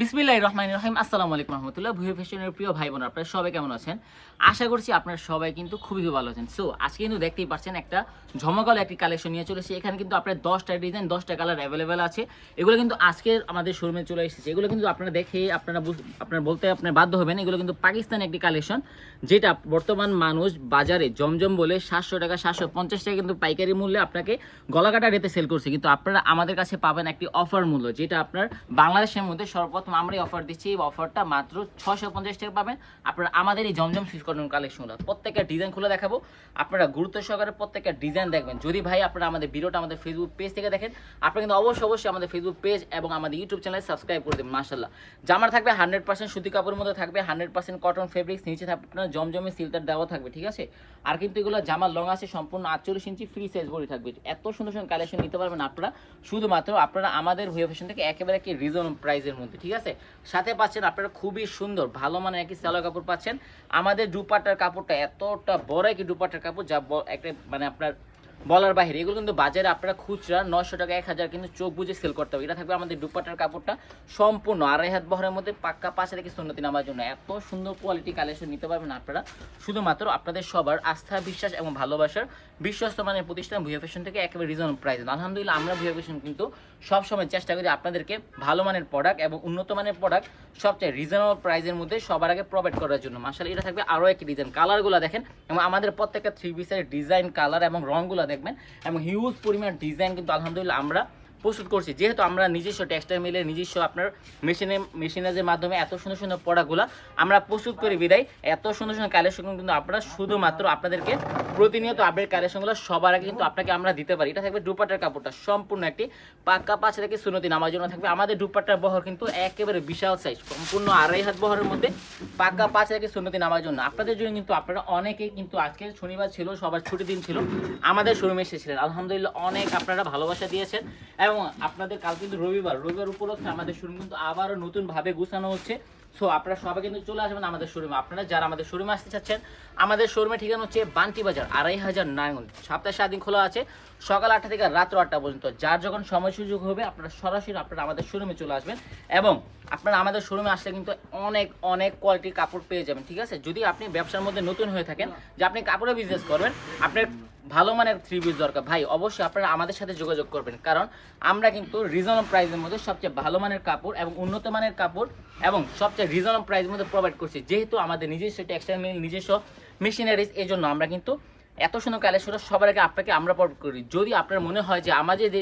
বিসমিল্লাহ রহমান রহিম। আসসালামু আলাইকুম রহমতুল্লাহ। ভুয়ে ফ্যাশনের প্রিয় ভাই বোন আপনারা সবাই কেমন আছেন? আশা করছি আপনারা সবাই কিন্তু খুবই খুব ভালো আছেন। সো আজকে কিন্তু দেখতেই পাচ্ছেন একটা ঝমকাল একটি কালেকশন নিয়ে চলেছে। এখানে কিন্তু আপনার দশটা ডিজাইন দশটা কালার অ্যাভেলেবেল আছে। এগুলো কিন্তু আজকে আমাদের শোরুমে চলে এসেছে। এগুলো কিন্তু আপনারা দেখে আপনারা আপনারা বলতে আপনার বাধ্য হবেন, এগুলো কিন্তু পাকিস্তান একটি কালেকশন যেটা বর্তমান মানুষ বাজারে জমজম বলে সাতশো টাকা, সাতশো পঞ্চাশ টাকা কিন্তু পাইকারি মূল্যে আপনাকে গলাকাটা রেতে সেল করছে। কিন্তু আপনারা আমাদের কাছে পাবেন একটি অফার মূল্য, যেটা আপনার বাংলাদেশের মধ্যে সর্বপ্রথম আমরাই অফার দিচ্ছি। এই অফারটা মাত্র ছশো পঞ্চাশ টাকা পাবেন। আপনারা আমাদের এই জমজম সুইচ কটন কালেকশনগুলো প্রত্যেকটা ডিজাইন খুলে দেখাবো। আপনারা গুরুত্ব সহকারে প্রত্যেকটা ডিজাইন দেখবেন। যদি ভাই আপনারা আমাদের ভিডিওটা আমাদের ফেসবুক পেজ থেকে দেখেন, আপনারা কিন্তু অবশ্যই অবশ্যই আমাদের ফেসবুক পেজ এবং আমাদের ইউটিউব চ্যানেল সাবস্ক্রাইব করে দেবেন মাসাল্লাহ জামার থাকবে হান্ড্রেড পার্সেন্ট সুতি কাপড়ের মধ্যে থাকবে হান্ড্রেড পার্সেন্ট কটন ফেব্রিক্স নিচে থাকবে আপনার জমজমে সিলটার দেওয়া থাকবে, ঠিক আছে? আর কিন্তু এগুলো জামার লং আছে, সম্পূর্ণ আটচল্লিশ ইঞ্চি ফ্রি সাইজ বডি থাকবে। এত সুন্দর সুন্দর কালেকশন নিতে পারবেন আপনারা। শুধুমাত্র আপনারা আমাদের হুয়ে ফ্যাশন থেকে একেবারে কি রিজনেবল প্রাইসের মধ্যে, ঠিক আছে? সাথে পাচ্ছেন আপনারা খুবই সুন্দর, ভালো মানের একই সালোয়ার কাপড় পাচ্ছেন। আমাদের দুপাটার কাপড়টা এতটা বড় একটি দুপাটার কাপড় যা একটা মানে আপনার বলার বাইরে, এগুলো কিন্তু বাজারে আপনারা খুচরা নশো টাকা, এক হাজার কিন্তু চোখ বুঝে সেল করতে হবে। এটা থাকবে আমাদের দুপাটার কাপড়টা সম্পূর্ণ। আড়াই হাত বহরের মধ্যে পাক্কা পাশে রেখে সুন্নতি নামার জন্য। এত সুন্দর কোয়ালিটি কালেকশন নিতে পারবেন আপনারা। শুধুমাত্র আপনাদের সবার আস্থা, বিশ্বাস এবং ভালোবাসার বিশ্বস্ত মানের প্রতিষ্ঠান ভুয়া ফ্যাশন থেকে একেবারে রিজনেবল প্রাইস আলহামদুলিল্লাহ, আমরা ভুয়া ফ্যাশন কিন্তু সবসময় চেষ্টা করি আপনাদেরকে ভালো মানের প্রোডাক্ট এবং উন্নত মানের প্রোডাক্ট সবচেয়ে রিজনেবল প্রাইসের মধ্যে সবার আগে প্রোভাইড করার জন্য। মাসাল এটা থাকবে আরও একটি ডিজাইন কালারগুলো দেখেন, এবং আমাদের প্রত্যেকটা থ্রি পিসের ডিজাইন কালার এবং রঙগুলো দেখবেন। এবং হিউজ পরিমাণ ডিজাইন কিন্তু আলহামদুলিল্লাহ আমরা প্রস্তুত করছি। যেহেতু আমরা নিজস্ব টেক্সটাইল মিলে নিজস্ব আপনার মেশিনে মেশিনাজের মাধ্যমে এত সুন্দর সুন্দর প্রোডাক্টগুলো আমরা প্রস্তুত করি বিদায়। এত সুন্দর সুন্দর কালেকশন কিন্তু আপনারা শুধুমাত্র আপনাদেরকে প্রতিনিয়ত আপডেট কালেকশনগুলো সবার আগে কিন্তু আপনাকে আমরা দিতে পারি। এটা থাকবে দুপাটার কাপড়টা, সম্পূর্ণ একটি পাক্কা পাঁচ থেকে সুনতি নামার জন্য থাকবে। আমাদের দুপাট্টার বহর কিন্তু একেবারে বিশাল সাইজ সম্পূর্ণ আড়াই হাত বহরের মধ্যে পাক্কা পাঁচ থেকে সুনতি নামার জন্য। আপনাদের জন্য কিন্তু আপনারা অনেকেই কিন্তু আজকে শনিবার ছিল, সবার ছুটি দিন ছিল, আমাদের শোরুমে এসেছিলেন। আলহামদুলিল্লাহ অনেক আপনারা ভালোবাসা দিয়েছেন এবং আপনাদের কাল কিন্তু রবিবার রবিবার উপলক্ষে আমাদের শোরুম কিন্তু আবারও নতুনভাবে গুছানো হচ্ছে। সো আপনারা সবাই কিন্তু চলে আসবেন আমাদের শোরুমে। আপনারা যারা আমাদের শোরুমে আসতে চাচ্ছেন, আমাদের শোরুমে ঠিকানা হচ্ছে বান্টি বাজার, আড়াই হাজার নারায়ণগঞ্জ সপ্তাহে সাত দিন খোলা আছে। সকাল আটটা থেকে রাত্র আটটা পর্যন্ত। যার যখন সময় সুযোগ হবে, আপনারা সরাসরি আপনারা আমাদের শোরুমে চলে আসবেন। এবং আপনারা আমাদের শোরুমে আসলে কিন্তু অনেক অনেক কোয়ালিটির কাপড় পেয়ে যাবেন, ঠিক আছে? যদি আপনি ব্যবসার মধ্যে নতুন হয়ে থাকেন, যে আপনি কাপড়ের বিজনেস করবেন, আপনার ভালো মানের থ্রি পিস দরকার। ভাই, অবশ্যই আপনারা আমাদের সাথে যোগাযোগ করবেন, কারণ আমরা কিন্তু রিজনেবল প্রাইসের মধ্যে সবচেয়ে ভালো মানের কাপড় এবং উন্নত মানের কাপড় এবং সবচেয়ে রিজনেবল প্রাইসের মধ্যে প্রোভাইড করছি। যেহেতু আমাদের নিজস্ব টেক্সটাইল মিল নিজস্ব মেশিনারিজ এই জন্য আমরা কিন্তু এত সুন্দর কালেকশন সবার আগে আপনাকে আমরা পর করি। যদি আপনার মনে হয় যে আমাদের যে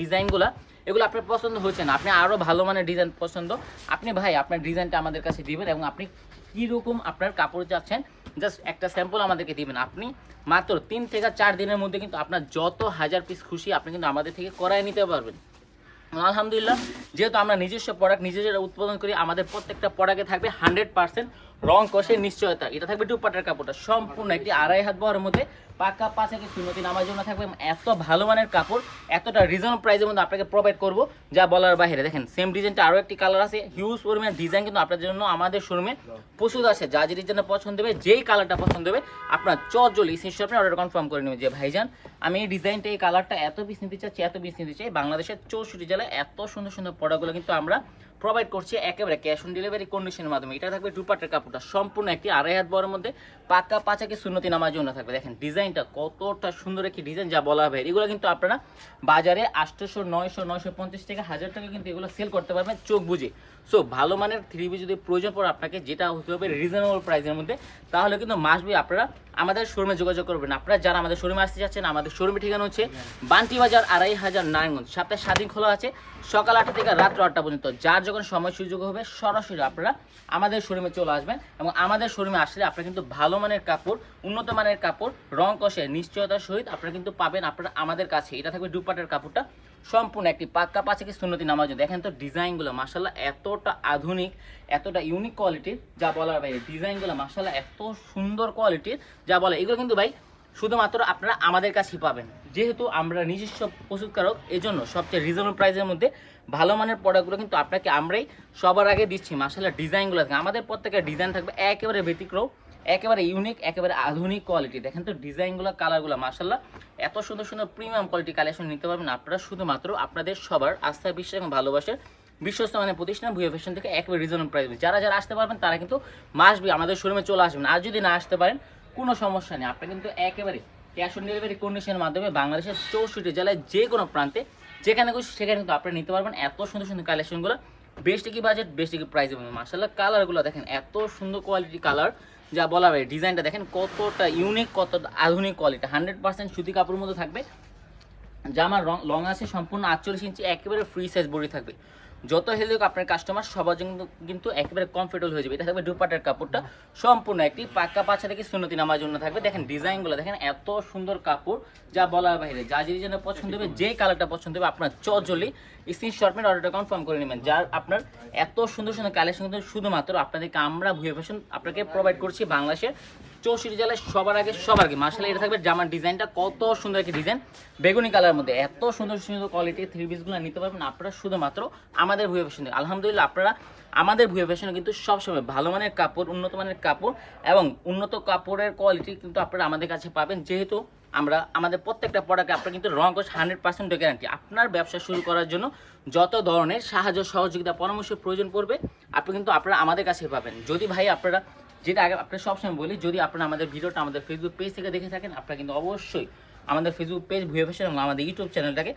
ডিজাইনগুলো এগুলো আপনার পছন্দ হচ্ছে না, আপনি আরও ভালো মানের ডিজাইন পছন্দ, আপনি ভাই আপনার ডিজাইনটা আমাদের কাছে দিবেন এবং আপনি কীরকম আপনার কাপড় চাচ্ছেন জাস্ট একটা স্যাম্পল আমাদেরকে দিবেন। আপনি মাত্র তিন থেকে চার দিনের মধ্যে কিন্তু আপনার যত হাজার পিস খুশি আপনি কিন্তু আমাদের থেকে করায় নিতে পারবেন। আলহামদুলিল্লাহ, যেহেতু আমরা নিজস্ব প্রোডাক্ট নিজেরা উৎপাদন করি, আমাদের প্রত্যেকটা প্রোডাক্টে থাকবে হান্ড্রেড পার্সেন্ট রং কষে নিশ্চয়তা। এটা থাকবে দুপাটার কাপড়টা। সম্পূর্ণ একটি আড়াই হাত বহরের মধ্যে পাকা পাশে সুনতি নামার জন্য থাকবে। এত ভালো মানের কাপড়, এতটা রিজনেবল প্রাইসের মধ্যে আপনাকে প্রোভাইড করব, যা বলার বাইরে। দেখেন সেম ডিজাইনটা আরও একটি কালার আছে। হিউজ পরিমাণ ডিজাইন কিন্তু আপনাদের জন্য আমাদের শোরুমে প্রস্তুত আছে। যা যে ডিজাইনটা পছন্দ হবে, যেই কালারটা পছন্দ হবে, আপনার চজলি সেই আপনি অর্ডার কনফার্ম করে নেবেন যে, ভাইজান, আমি এই ডিজাইনটা এই কালারটা এত পিস নিতে চাচ্ছি, এত পিস নিতে চাই। বাংলাদেশের চৌষট্টি জেলায় এত সুন্দর সুন্দর প্রোডাক্টগুলো কিন্তু আমরা প্রোভাইড করছে একেবারে ক্যাশ অন ডেলিভারি কন্ডিশনের মাধ্যমে। এটা থাকবে দুপাটের কাপড়টা, সম্পূর্ণ একটি আড়াই হাত বড়ের মধ্যে, পাকা পাচাকে সুন্নতি নামার জন্য থাকবে। দেখেন, ডিজাইনটা কতটা সুন্দর একটি ডিজাইন যা বলা হবে। এগুলো কিন্তু আপনারা বাজারে আটশোশো নয়শো নয়শো পঞ্চাশ টাকা হাজার টাকা কিন্তু এগুলো সেল করতে পারবেন চোখ বুঝে সো ভালো মানের থ্রি বি যদি প্রয়োজন পড়ে আপনাকে, যেটা হতে হবে রিজনেবল প্রাইসের মধ্যে, তাহলে কিন্তু মাসবি আপনারা আমাদের শোরুমে যোগাযোগ করবেন। আপনারা যারা আমাদের শোরুমে আসতে যাচ্ছেন, আমাদের শোরুমে ঠিকানা হচ্ছে বান্টি বাজার আড়াই হাজার নারায়ণগঞ্জ। সপ্তাহে সাত দিন খোলা আছে, সকাল আটটা থেকে রাত্র আটটা পর্যন্ত। যার যখন সময় সুযোগ হবে, সরাসরি আপনারা আমাদের শোরুমে চলে আসবেন এবং আমাদের শোরুমে আসলে আপনারা কিন্তু ভালো মানের কাপড়, উন্নত মানের কাপড়, রং কষে, নিশ্চয়তার সহিত আপনারা কিন্তু পাবেন, আপনারা আমাদের কাছে, এটা থাকবে দুপাটের কাপড়টা, সম্পূর্ণ একটি পাক্কা পাশে কি সুন্নতি নামাজ দেখেন তো ডিজাইনগুলো মাসাল্লাহ এতটা আধুনিক, এতটা ইউনিক কোয়ালিটির যা বলার ভাই ডিজাইনগুলো মাসাল্লাহ এত সুন্দর কোয়ালিটির যা বলে এগুলো কিন্তু ভাই, শুধুমাত্র আপনারা আমাদের কাছেই পাবেন। যেহেতু আমরা নিজস্ব প্রস্তুতকারক এই জন্য সবচেয়ে রিজনেবল প্রাইসের মধ্যে ভালো মানের প্রোডাক্টগুলো কিন্তু আপনাকে আমরাই সবার আগে দিচ্ছি। মাসাল্লাহ ডিজাইনগুলো থাকে আমাদের প্রত্যেকের ডিজাইন থাকবে একেবারে ব্যতিক্রম, একেবারে ইউনিক একেবারে আধুনিক কোয়ালিটি দেখেন তো ডিজাইনগুলো কালারগুলো মাসাল্লাহ এত সুন্দর সুন্দর প্রিমিয়াম কোয়ালিটি কালেকশন নিতে পারবেন আপনারা শুধুমাত্র আপনাদের সবার আস্থা, বিশ্বাস এবং ভালোবাসার বিশ্বস্ত মানে প্রতিষ্ঠান ভুয়া ফ্যাশন থেকে একেবারে রিজনেবল প্রাইস যারা যারা আসতে পারবেন, তারা কিন্তু মাসবি আমাদের শোরুমে চলে আসবেন। আর যদি না আসতে পারেন, কোনো সমস্যা নেই। আপনি কিন্তু একেবারে ক্যাশ অন ডেলিভারি কন্ডিশনের মাধ্যমে বাংলাদেশের চৌষট্টি জেলায় যে কোনো প্রান্তে যেখানে খুশি সেখানে কিন্তু আপনি নিতে পারবেন এত সুন্দর সুন্দর কালেকশনগুলো বেশ কি বাজেট বেশ কি প্রাইসে মার্শাল্লাহ কালারগুলো দেখেন, এত সুন্দর কোয়ালিটি কালার যা বলা হয় ডিজাইনটা দেখেন কতটা ইউনিক কতটা আধুনিক কোয়ালিটি হান্ড্রেড পার্সেন্ট সুতি কাপড়ের মধ্যে থাকবে। জামার রং লং আছে, সম্পূর্ণ আটচল্লিশ ইঞ্চি একেবারে ফ্রি সাইজ বডি থাকবে। যত হেলদি হোক আপনার কাস্টমার সবার জন্য কিন্তু- একেবারে কমফোর্টেবল হয়ে যাবে। এটা থাকবে দুপাটার কাপড়টা। সম্পূর্ণ একটি পাক্কা পাছা থেকে সুন্নতি নামার জন্য থাকবে। দেখেন ডিজাইনগুলো দেখেন এত সুন্দর কাপড় যা বলার বাইরে যা যে যেন পছন্দ হবে যে কালারটা পছন্দ হবে আপনার চজলি। স্ক্রিনশট মেরে অর্ডারটা কনফার্ম করে নেবেন। যার আপনার এত সুন্দর সুন্দর কালেকশন কিন্তু শুধুমাত্র আপনাদেরকে আমরা ভুয়ে ফ্যাশন আপনাকে প্রোভাইড করছি বাংলাদেশের চৌষট্টি জেলায় সবার আগে সবার আগে। মার্শাল এটা থাকবে জামার ডিজাইনটা। কত সুন্দর একটি ডিজাইন বেগুনি কালার মধ্যে এত সুন্দর সুন্দর কোয়ালিটির থ্রি পিসগুলো নিতে পারবেন আপনারা শুধুমাত্র আমাদের ভুয়ে ফ্যাশন। আলহামদুলিল্লাহ, আপনারা আমাদের ভুয়ে ফ্যাশনে কিন্তু সবসময় ভালো মানের কাপড়, উন্নত মানের কাপড় এবং উন্নত কাপড়ের কোয়ালিটি কিন্তু আপনারা আমাদের কাছে পাবেন। যেহেতু আমরা, আমাদের প্রত্যেকটা প্রোডাক্টে আপনার কিন্তু রং কোর্স হান্ড্রেড পার্সেন্ট গ্যারান্টি আপনার ব্যবসা শুরু করার জন্য যত ধরনের সাহায্য, সহযোগিতা, পরামর্শ প্রয়োজন পড়বে, আপনি কিন্তু আপনারা আমাদের কাছে পাবেন। যদি ভাই আপনারা, যেটা আগে আপনারা সবসময় বলি, যদি আপনারা আমাদের ভিডিওটা আমাদের ফেসবুক পেজ থেকে দেখে থাকেন, আপনারা কিন্তু অবশ্যই আমাদের ফেসবুক পেজ ভুয়ে ফ্যাশন এবং আমাদের ইউটিউব চ্যানেলটাকে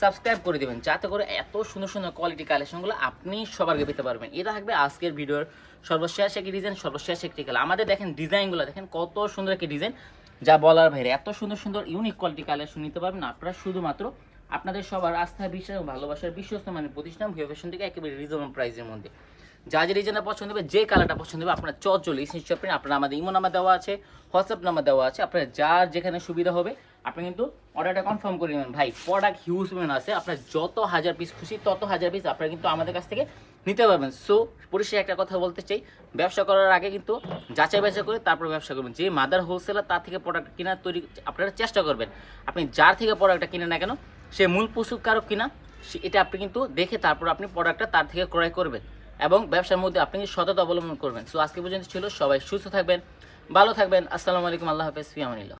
সাবস্ক্রাইব করে দেবেন, যাতে করে এত সুন্দর সুন্দর কোয়ালিটি কালেকশনগুলো আপনি সবার আগে পেতে পারবেন। এটা থাকবে আজকের ভিডিওর সর্বশেষ একটি ডিজাইন সর্বশেষ একটি কালার আমাদের দেখেন ডিজাইনগুলো দেখেন কত সুন্দর একটি ডিজাইন যা বলার বাইরে। এত সুন্দর সুন্দর ইউনিক কোয়ালিটি কালেকশন নিতে পারবেন আপনারা শুধুমাত্র আপনাদের সবার আস্থা, বিশ্বাস ভালোবাসার বিশ্বস্ত মানে প্রতিষ্ঠান ভিও ফ্যাশন থেকে একেবারে রিজনেবল প্রাইসের মধ্যে। যা যে ডিজাইনটা পছন্দ হবে, যে কালারটা পছন্দ হবে, আপনার চট চলে স্ক্রিনশট প্রিন্ট আপনার আমাদের ইমো নাম্বার দেওয়া আছে হোয়াটসঅ্যাপ নাম্বার দেওয়া আছে, আপনার যার যেখানে সুবিধা হবে, আপনি কিন্তু অর্ডারটা কনফার্ম করে নেবেন। ভাই প্রোডাক্ট হিউজ পরিমাণ আছে, আপনার যত হাজার পিস খুশি, তত হাজার পিস আপনারা কিন্তু আমাদের কাছ থেকে নিতে পারবেন। সো পরিষ্কার একটা কথা বলতে চাই, ব্যবসা করার আগে কিন্তু যাচাই বাছাই করে তারপর ব্যবসা করবেন। যে মাদার হোলসেলার তার থেকে প্রোডাক্ট কেনার তৈরি, আপনারা চেষ্টা করবেন। আপনি যার থেকে প্রোডাক্টটা কিনে না কেন, সে মূল প্রস্তুতকারক কিনা, সে- এটা আপনি কিন্তু দেখে তারপর আপনি প্রোডাক্টটা তার থেকে ক্রয় করবেন। এবং ব্যবসার মধ্যে আপনি সততা অবলম্বন করবেন। সো আজকে পর্যন্ত ছিল, সবাই সুস্থ থাকবেন, ভালো থাকবেন। আসসালামু আলাইকুম, আল্লাহ হাফেজ ফিয়ামানিল্লাহ